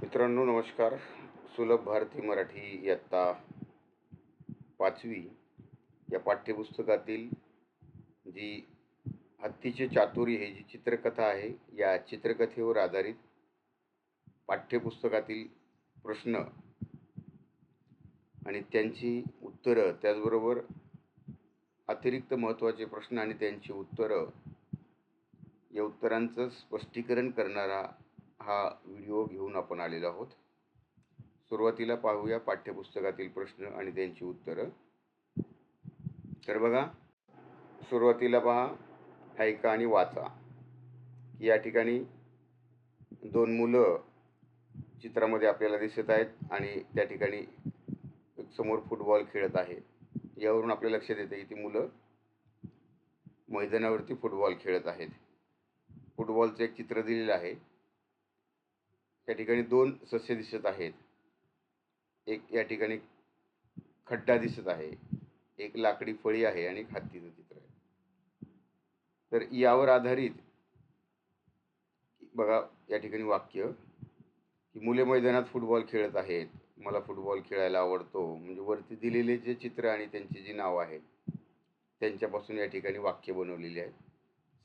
मित्रांनो नमस्कार. सुलभ भारती मराठी इयत्ता पाचवी या पाठ्यपुस्तकातील जी हत्तीचे चातुरी ही जी चित्रकथा आहे या चित्रकथेवर आधारित पाठ्यपुस्तकातील प्रश्न आणि त्यांची उत्तरं त्याचबरोबर अतिरिक्त महत्त्वाचे प्रश्न आणि त्यांची उत्तरं या उत्तरांचं स्पष्टीकरण करणारा हा व्हिडिओ घेऊन आपण आलेलो आहोत. सुरुवातीला पाहूया पाठ्यपुस्तकातील प्रश्न आणि त्यांची उत्तरं. तर बघा सुरुवातीला पहा ऐका आणि वाचा. या ठिकाणी दोन मुलं चित्रामध्ये आपल्याला दिसत आहेत आणि त्या ठिकाणी एक समोर फुटबॉल खेळत आहे. यावरून आपल्या लक्षात येते की ती मुलं मैदानावरती फुटबॉल खेळत आहेत. फुटबॉलचं एक चित्र दिलेलं आहे. या ठिकाणी दोन सस्य दिसत आहेत. एक या ठिकाणी खड्डा दिसत आहे. एक लाकडी फळी आहे आणि एक हत्तीचं चित्र आहे. तर यावर आधारित बघा या ठिकाणी वाक्य की मुले मैदानात फुटबॉल खेळत आहेत. मला फुटबॉल खेळायला आवडतो. म्हणजे वरती दिलेले जे चित्र आणि त्यांची जी नावं आहेत त्यांच्यापासून या ठिकाणी वाक्य बनवलेली आहेत.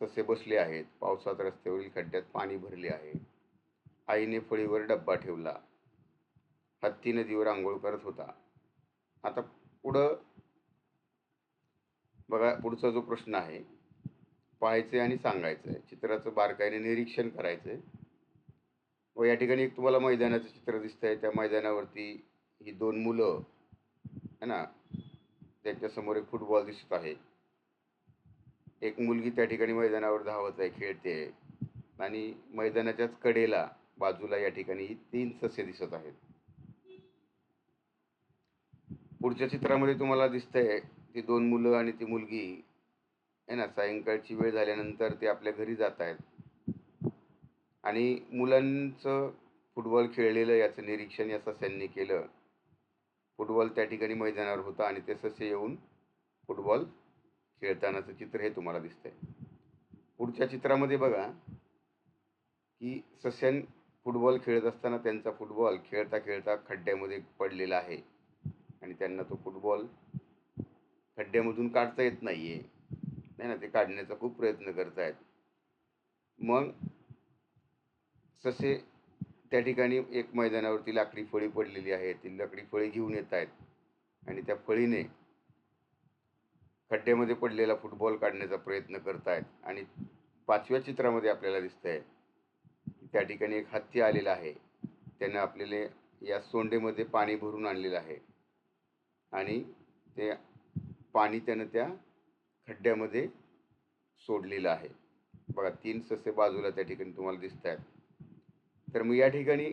ससे बसले आहेत. पावसात रस्त्यावरील खड्ड्यात पाणी भरले आहे. आईने फळीवर डब्बा ठेवला. हत्ती नदीवर आंघोळ करत होता. आता पुढं बघा पुढचा जो प्रश्न आहे पाहायचं आणि सांगायचं आहे चित्राचं बारकाईने निरीक्षण करायचं आहे व या ठिकाणी एक तुम्हाला मैदानाचं चित्र दिसतं आहे त्या मैदानावरती ही दोन मुलं है ना त्यांच्यासमोर एक फुटबॉल दिसत आहे. एक मुलगी त्या ठिकाणी मैदानावर धावत आहे खेळते. आणि मैदानाच्याच कडेला बाजूला या ठिकाणी तीन सस्य दिसत आहेत. पुढच्या चित्रामध्ये तुम्हाला दिसतंय ती दोन मुलं आणि ती मुलगी आहे ना सायंकाळची वेळ झाल्यानंतर ते आपल्या घरी जात आहेत. आणि मुलांचं फुटबॉल खेळलेलं याचं निरीक्षण या सस्यांनी केलं. फुटबॉल त्या ठिकाणी मैदानावर होता आणि ते सस्य येऊन फुटबॉल खेळतानाचं चित्र हे तुम्हाला दिसतंय. पुढच्या चित्रामध्ये बघा की सस्यां फुटबॉल खेळत असताना त्यांचा फुटबॉल खेळता खेळता खड्ड्यामध्ये पडलेला आहे. आणि त्यांना तो फुटबॉल खड्ड्यामधून काढता येत नाही आहे नाही ना ते काढण्याचा खूप प्रयत्न करत आहेत मग तसे त्या ठिकाणी एक मैदानावरती लाकडी फळी पडलेली आहे ती लाकडी फळी घेऊन येत आहेत. आणि त्या फळीने खड्ड्यामध्ये पडलेला फुटबॉल काढण्याचा प्रयत्न करत आहेत आणि पाचव्या चित्रामध्ये आपल्याला दिसतंय त्या ठिकाणी एक हत्ती आलेला आहे. त्यानं आपल्याला या सोंडेमध्ये पाणी भरून आणलेलं आहे. आणि ते पाणी त्यानं त्या खड्ड्यामध्ये सोडलेलं आहे. बघा तीन ससे बाजूला त्या ठिकाणी तुम्हाला दिसत आहेत. तर मग या ठिकाणी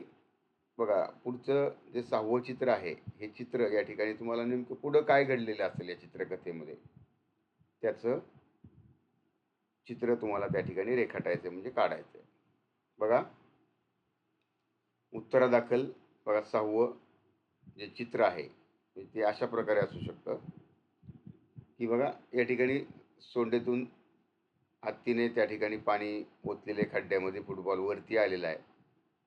बघा पुढचं जे सहावं चित्र आहे हे चित्र या ठिकाणी तुम्हाला नेमकं पुढं काय घडलेलं असेल या चित्रकथेमध्ये? त्याचं चित्र तुम्हाला त्या ठिकाणी रेखाटायचं म्हणजे काढायचं बघा. उत्तरादाखल बघा सहावं जे चित्र आहे म्हणजे ते अशा प्रकारे असू शकतं. की बघा या ठिकाणी सोंडेतून हत्तीने त्या ठिकाणी पाणी ओतलेले खड्ड्यामध्ये फुटबॉल वरती आलेला आहे.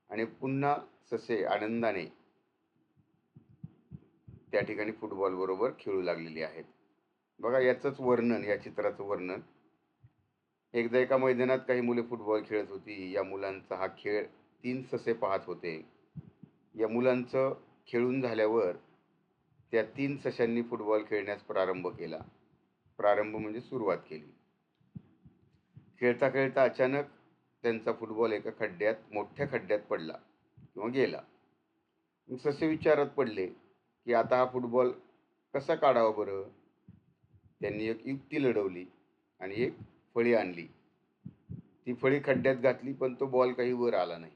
आणि पुन्हा ससे आनंदाने त्या ठिकाणी फुटबॉलबरोबर खेळू लागलेली आहेत. बघा याचंच वर्णन या चित्राचं वर्णन. एकदा एका मैदानात काही मुले फुटबॉल खेळत होती. या मुलांचा हा खेळ तीन ससे पाहत होते. या मुलांचं खेळून झाल्यावर त्या तीन सशांनी फुटबॉल खेळण्यास प्रारंभ केला. प्रारंभ म्हणजे सुरुवात केली. खेळता खेळता अचानक त्यांचा फुटबॉल एका खड्ड्यात मोठ्या खड्ड्यात पडला किंवा गेला. ससे विचारत पडले की आता हा फुटबॉल कसा काढावा बरं? त्यांनी एक युक्ती लढवली आणि एक फळी आणली. ती फळी खड्ड्यात घातली पण तो बॉल काही वर आला नाही.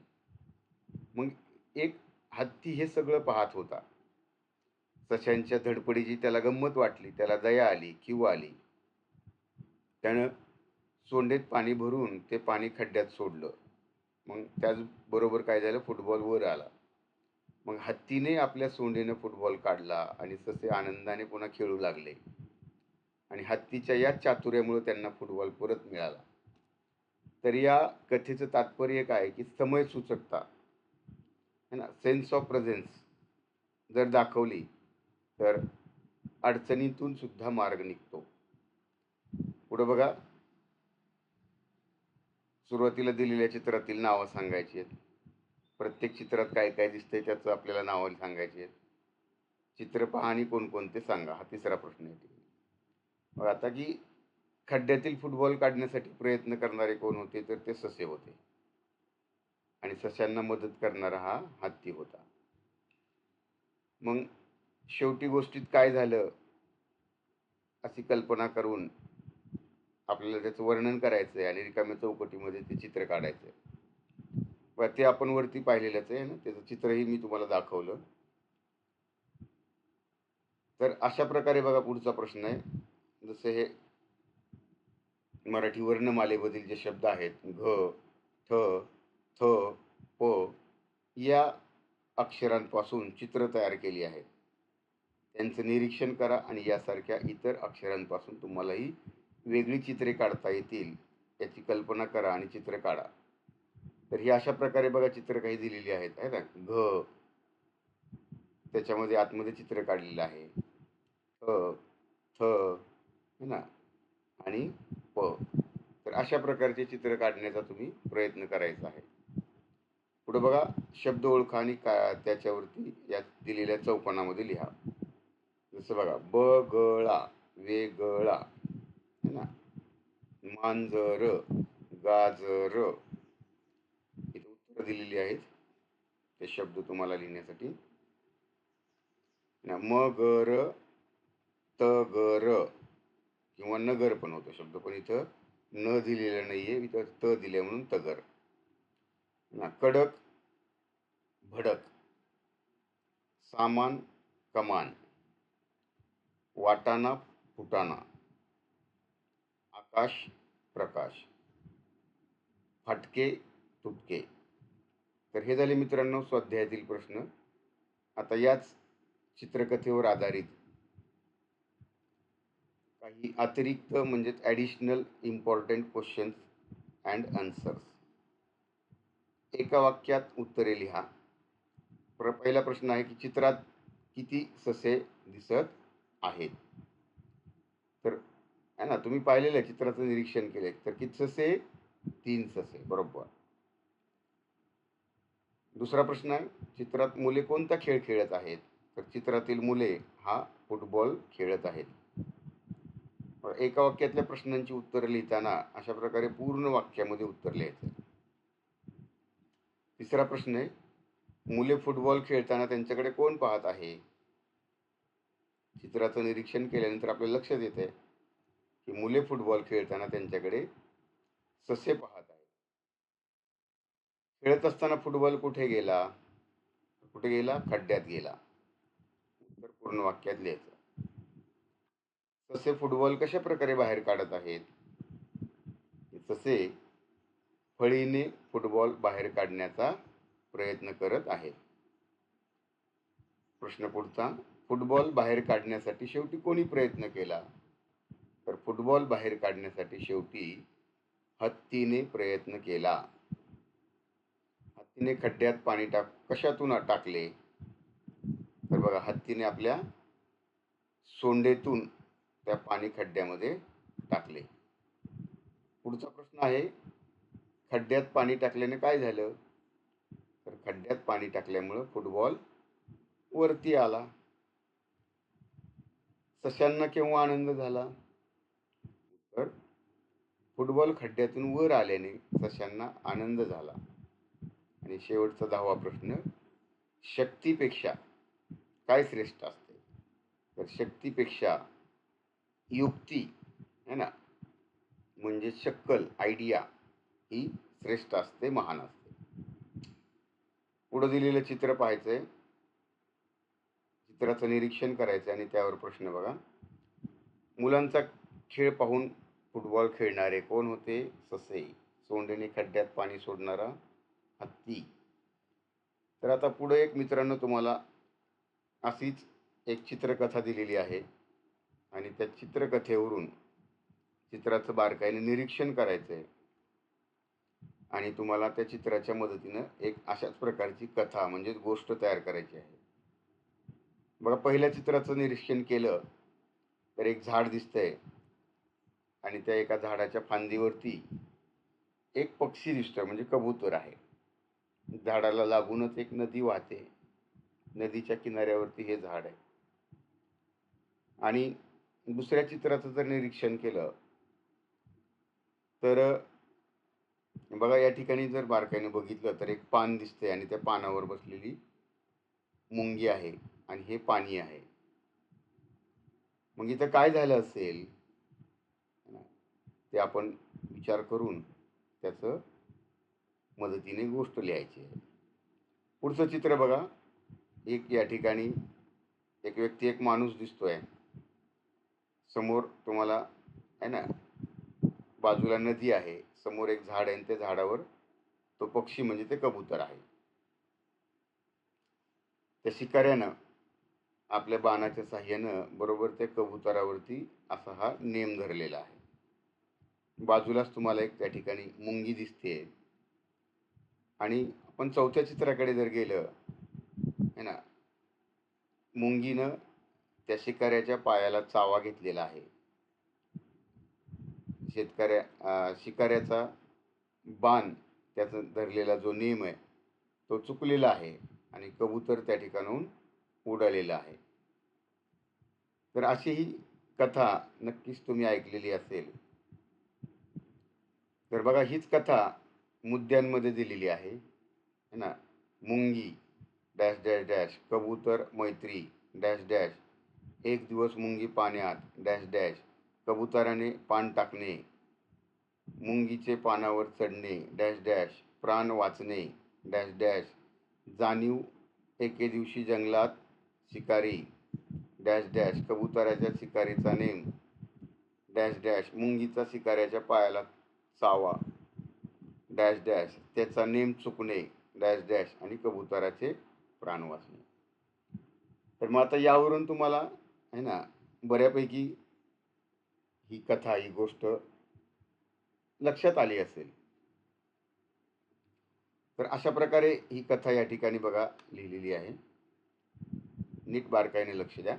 मग एक हत्ती हे सगळं पाहत होता. सशांच्या धडपडीची त्याला गंमत वाटली त्याला दया आली किंवा आली. त्यानं सोंडेत पाणी भरून ते पाणी खड्ड्यात सोडलं. मग त्याचबरोबर काय झालं फुटबॉल वर आला. मग हत्तीने आपल्या सोंडेनं फुटबॉल काढला आणि ससे आनंदाने पुन्हा खेळू लागले. आणि हत्तीच्या या चातुर्यामुळे त्यांना फुटबॉल परत मिळाला. तर या कथेचं तात्पर्य काय की समय सूचकता. है ना? सेन्स ऑफ प्रेझेन्स जर दाखवली तर अडचणीतून सुद्धा मार्ग निघतो. पुढं बघा. सुरुवातीला दिलेल्या चित्रातील नावं सांगायची आहेत. प्रत्येक चित्रात काय काय दिसतंय त्याचं आपल्याला नावं सांगायची आहेत. चित्र पहा आणि कोणकोणते सांगा? हा तिसरा प्रश्न येते मग आता की खड्ड्यातील फुटबॉल काढण्यासाठी प्रयत्न करणारे कोण होते तर ते ससे होते. आणि सस्यांना मदत करणारा हा हत्ती होता. मग शेवटी गोष्टीत काय झालं? अशी कल्पना करून आपल्याला त्याचं वर्णन करायचं आहे आणि रिकाम्या चौकटीमध्ये ते चित्र काढायचं आहे व ते आपण वरती पाहिलेलंच आहे ना त्याचं चित्रही मी तुम्हाला दाखवलं. तर अशा प्रकारे बघा पुढचा प्रश्न आहे. जसे हे मराठी वर्णमालेमधील जे शब्द आहेत घ ठ थ प या अक्षरांपासून चित्र तयार केली आहेत त्यांचं निरीक्षण करा आणि यासारख्या इतर अक्षरांपासून तुम्हालाही वेगळी चित्रे काढता येतील याची कल्पना करा आणि चित्र काढा. तर ही अशा प्रकारे बघा चित्र काही दिलेली आहेत आहे ना? घ. त्याच्यामध्ये आतमध्ये चित्र काढलेलं आहे. थ थ है ना? आणि प. तर अशा प्रकारचे चित्र काढण्याचा तुम्ही प्रयत्न करायचा आहे. पुढे बघा शब्द ओळखा आणि का त्याच्यावरती या दिलेल्या चौकोनामध्ये लिहा. जसं बघा बगळा वेगळा है ना? मांजर गाजर. इथे उत्तरं दिलेली आहेत. ते शब्द तुम्हाला लिहिण्यासाठी. ना? मगर तगर. किंवा नगर पण होतो शब्द पण इथं न दिलेलं आहे इथं त दिले म्हणून तगर. ना कडक भडक सामान कमान वाटाणा फुटाणा आकाश प्रकाश फाटके तुटके. तर हे झाले मित्रांनो स्वाध्यायातील प्रश्न. आता याच चित्रकथेवर आधारित काही अतिरिक्त म्हणजेच additional important questions and answers एका वाक्यात उत्तरे लिहा. प्र पहिला प्रश्न आहे की चित्रात किती ससे दिसत आहेत? तर आहे ना तुम्ही पाहिलेलं आहे चित्राचं निरीक्षण केले तर किती ससे? तीन ससे बरोबर. दुसरा प्रश्न आहे चित्रात मुले कोणता खेळ खेळत आहेत? तर चित्रातील मुले हा फुटबॉल खेळत आहेत. एका वाक्यातल्या प्रश्नांची उत्तरं लिहिताना अशा प्रकारे पूर्ण वाक्यामध्ये उत्तर लिहायचं. तिसरा प्रश्न आहे मुले फुटबॉल खेळताना त्यांच्याकडे कोण पाहत आहे? चित्राचं निरीक्षण केल्यानंतर आपल्या लक्षात येते की मुले फुटबॉल खेळताना त्यांच्याकडे ससे पाहत आहे खेळत असताना फुटबॉल कुठे गेला? कुठे गेला? खड्ड्यात गेला. उत्तर पूर्ण वाक्यात लिहायचं. तसे फुटबॉल कशा प्रकारे बाहेर काढत आहेत? तसे फळीने फुटबॉल बाहेर काढण्याचा प्रयत्न करत आहेत. प्रश्न पुढचा फुटबॉल बाहेर काढण्यासाठी शेवटी कोणी प्रयत्न केला? तर फुटबॉल बाहेर काढण्यासाठी शेवटी हत्तीने प्रयत्न केला. हत्तीने खड्ड्यात पाणी टाक कशातून टाकले? तर बघा हत्तीने आपल्या सोंडेतून त्या पाणी खड्ड्यामध्ये टाकले. पुढचा प्रश्न आहे खड्ड्यात पाणी टाकल्याने काय झालं? तर खड्ड्यात पाणी टाकल्यामुळं फुटबॉल वरती आला. सशांना केव्हा आनंद झाला? तर फुटबॉल खड्ड्यातून वर आल्याने सशांना आनंद झाला. आणि शेवटचा दहावा प्रश्न शक्तीपेक्षा काय श्रेष्ठ असते? तर शक्तीपेक्षा युक्ती है ना? म्हणजे शक्कल आयडिया ही श्रेष्ठ असते महान असते. पुढं दिलेलं चित्र पाहायचंय. चित्राचं निरीक्षण करायचं आणि त्यावर प्रश्न बघा. मुलांचा खेळ पाहून फुटबॉल खेळणारे कोण होते? ससे सोंडेने खड्ड्यात पाणी सोडणारा हत्ती. तर आता पुढे एक मित्रांनो तुम्हाला अशीच एक चित्रकथा दिलेली आहे. आणि त्या चित्रकथेवरून चित्राचं बारकाईने निरीक्षण करायचं आहे आणि तुम्हाला त्या चित्राच्या मदतीनं एक अशाच प्रकारची कथा म्हणजेच गोष्ट तयार करायची आहे. बघा पहिल्या चित्राचं निरीक्षण केलं तर एक झाड दिसतंय. आणि त्या एका झाडाच्या फांदीवरती एक पक्षी दिसतोय म्हणजे कबूतर आहे. झाडाला लागूनच एक नदी वाहते. नदीच्या किनाऱ्यावरती हे झाड आहे. आणि दुसऱ्या चित्राचं जर निरीक्षण केलं तर बघा या ठिकाणी जर बारकाईने बघितलं तर एक पान दिसते आणि त्या पानावर बसलेली मुंगी आहे आणि हे पाणी आहे. मग इथं काय झालं असेल? ते आपण विचार करून त्याचं मदतीने गोष्ट लिहायची आहे. पुढचं चित्र बघा. एक या ठिकाणी एक व्यक्ती एक माणूस दिसतो आहे समोर तुम्हाला आहे ना बाजूला नदी आहे समोर एक झाड आहे आणि त्या झाडावर तो पक्षी म्हणजे ते कबूतर आहे. त्या शिकाऱ्यानं आपल्या बाणाच्या साह्यानं बरोबर त्या कबुतरावरती असा हा नेम धरलेला आहे. बाजूलाच तुम्हाला एक त्या ठिकाणी मुंगी दिसते. आणि आपण चौथ्या चित्राकडे जर गेलं है ना मुंगीनं त्या शिकाऱ्याच्या पायाला चावा घेतलेला आहे. शेतकऱ्या शिकाऱ्याचा बाण त्याचा धरलेला जो नियम आहे तो चुकलेला आहे आणि कबूतर त्या ठिकाणाहून उडालेला आहे. तर अशी ही कथा नक्कीच तुम्ही ऐकलेली असेल. तर बघा हीच कथा मुद्द्यांमध्ये दिलेली आहे. है ना? मुंगी डॅश डॅश डॅश कबूतर मैत्री डॅश डॅश एक दिवस मुंगी पाण्यात डॅश डॅश. कबुतराने पान टाकणे. मुंगीचे पानावर चढणे डॅश डॅश. प्राण वाचणे डॅश डॅश. जाणीव एके दिवशी जंगलात शिकारी. Dash dash. कबुतराच्या शिकारीचा नेम. Dash dash. मुंगीचा शिकाऱ्याच्या पायाला चावा. Dash dash. त्याचा नेम चुकणे डॅश डॅश. आणि कबुतराचे प्राण वाचणे. तर मग आता यावरून तुम्हाला आहे ना? बऱ्यापैकी ही कथा ही गोष्ट लक्षात आली असेल. तर अशा प्रकारे ही कथा या ठिकाणी बघा लिहिलेली आहे. नीट बारकाईने लक्ष द्या.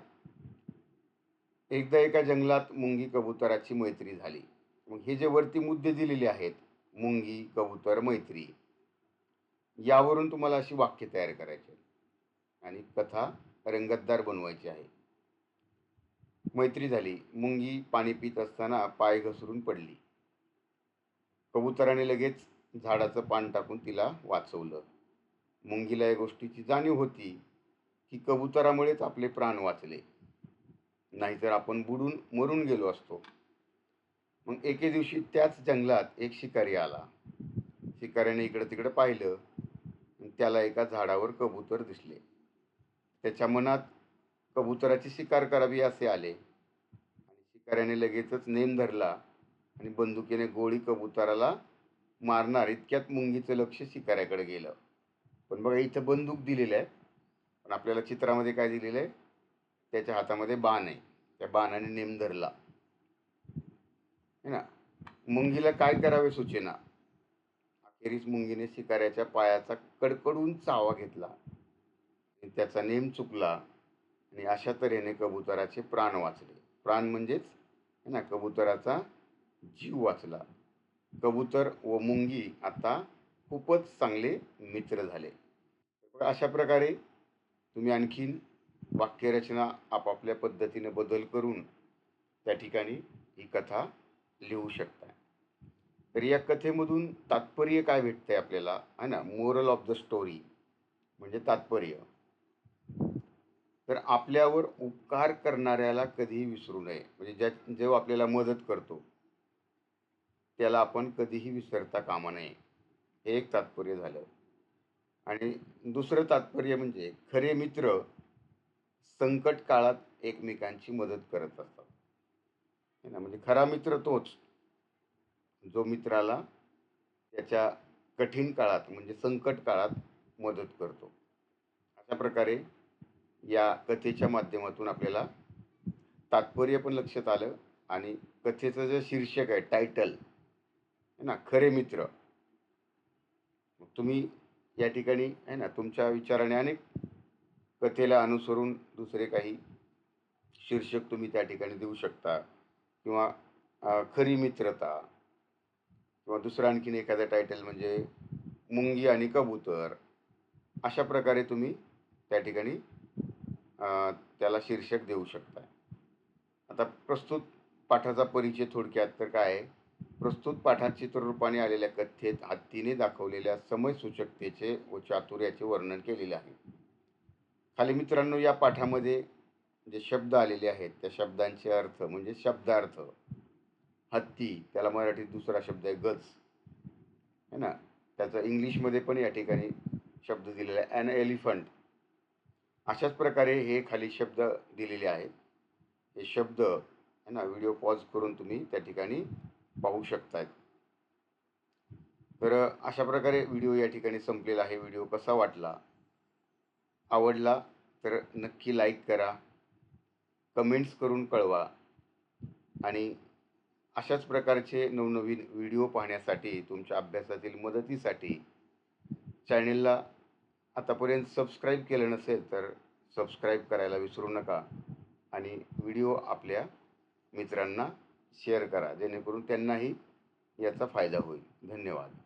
एकदा एका जंगलात मुंगी कबुतराची मैत्री झाली. मग हे जे वरती मुद्दे दिलेले आहेत मुंगी कबूतर मैत्री यावरून तुम्हाला अशी वाक्य तयार करायची आणि कथा रंगतदार बनवायची आहे. मैत्री झाली. मुंगी पाणी पित असताना पाय घसरून पडली. कबुतराने लगेच झाडाचं पान टाकून तिला वाचवलं. मुंगीला या गोष्टीची जाणीव होती की कबुतरामुळेच आपले प्राण वाचले. नाहीतर आपण बुडून मरून गेलो असतो. मग एके दिवशी त्याच जंगलात एक शिकारी आला. शिकाऱ्याने इकडं तिकडं पाहिलं. त्याला एका झाडावर कबूतर दिसले. त्याच्या मनात कबुतराची शिकार करावी असे आले. आणि शिकाऱ्याने लगेचच नेम धरला आणि बंदुकीने गोळी कबुतराला मारणार इतक्यात मुंगीचं लक्ष शिकाऱ्याकडे गेलं. पण बघा इथं बंदूक दिलेलं आहे. पण आपल्याला चित्रामध्ये काय दिलेलं आहे? त्याच्या हातामध्ये बाण आहे. त्या बाणाने नेम धरला. है ना? मुंगीला काय करावे सूचना? अखेरीस मुंगीने शिकाऱ्याच्या पायाचा कडकडून चावा घेतला. त्याचा नेम चुकला. आणि अशा तऱ्हेने कबुतराचे प्राण वाचले. प्राण म्हणजेच है ना कबुतराचा जीव वाचला. कबूतर व मुंगी आता खूपच चांगले मित्र झाले. अशा प्रकारे तुम्ही आणखीन वाक्यरचना आपापल्या पद्धतीने बदल करून त्या ठिकाणी ही कथा लिहू शकता. तर या कथेमधून तात्पर्य काय भेटतंय आपल्याला? है ना मोरल ऑफ द स्टोरी म्हणजे तात्पर्य. तर आपल्यावर उपकार करणाऱ्याला कधीही विसरू नये. म्हणजे ज्या जो आपल्याला मदत करतो त्याला आपण कधीही विसरता कामा नये. हे एक तात्पर्य झालं. आणि दुसरं तात्पर्य म्हणजे खरे मित्र संकट काळात एकमेकांची मदत करत असतात. है ना? म्हणजे खरा मित्र तोच. जो मित्राला त्याच्या कठीण काळात म्हणजे संकट काळात मदत करतो. अशा प्रकारे या कथेच्या माध्यमातून आपल्याला तात्पर्य पण लक्षात आलं आणि कथेचं जे शीर्षक आहे टायटल है ना खरे मित्र. तुम्ही या ठिकाणी आहे ना तुमच्या विचाराने अनेक कथेला अनुसरून दुसरे काही शीर्षक तुम्ही त्या ठिकाणी देऊ शकता. किंवा खरी मित्रता. किंवा दुसरं आणखीन एखादं टायटल म्हणजे मुंगी आणि कबूतर. अशा प्रकारे तुम्ही त्या ठिकाणी त्याला शीर्षक देऊ शकता आता प्रस्तुत पाठाचा परिचय थोडक्यात तर काय आहे? प्रस्तुत पाठात चित्ररूपाने आलेल्या कथेत हत्तीने दाखवलेल्या समयसूचकतेचे व चातुर्याचे वर्णन केलेले आहे. खाली मित्रांनो या पाठामध्ये जे शब्द आलेले आहेत त्या शब्दांचे अर्थ म्हणजे शब्दार्थ. हत्ती त्याला मराठीत दुसरा शब्द आहे गज. है ना? त्याचा इंग्लिशमध्ये पण या ठिकाणी शब्द दिलेला आहे. ॲन एलिफंट अशाच प्रकारे हे खाली शब्द दिलेले आहेत. हे शब्द है ना व्हिडिओ पॉज करून तुम्ही त्या ठिकाणी पाहू शकतायत. तर अशा प्रकारे व्हिडिओ या ठिकाणी संपलेला आहे. व्हिडिओ कसा वाटला? आवडला तर नक्की लाईक करा कमेंट्स करून कळवा आणि अशाच प्रकारचे नवनवीन व्हिडिओ पाहण्यासाठी तुमच्या अभ्यासातील मदतीसाठी चॅनेलला आतापर्यंत सबस्क्राईब केलं नसेल तर सबस्क्राईब करायला विसरू नका आणि व्हिडिओ आपल्या मित्रांना शेअर करा जेणेकरून त्यांनाही याचा फायदा होईल. धन्यवाद.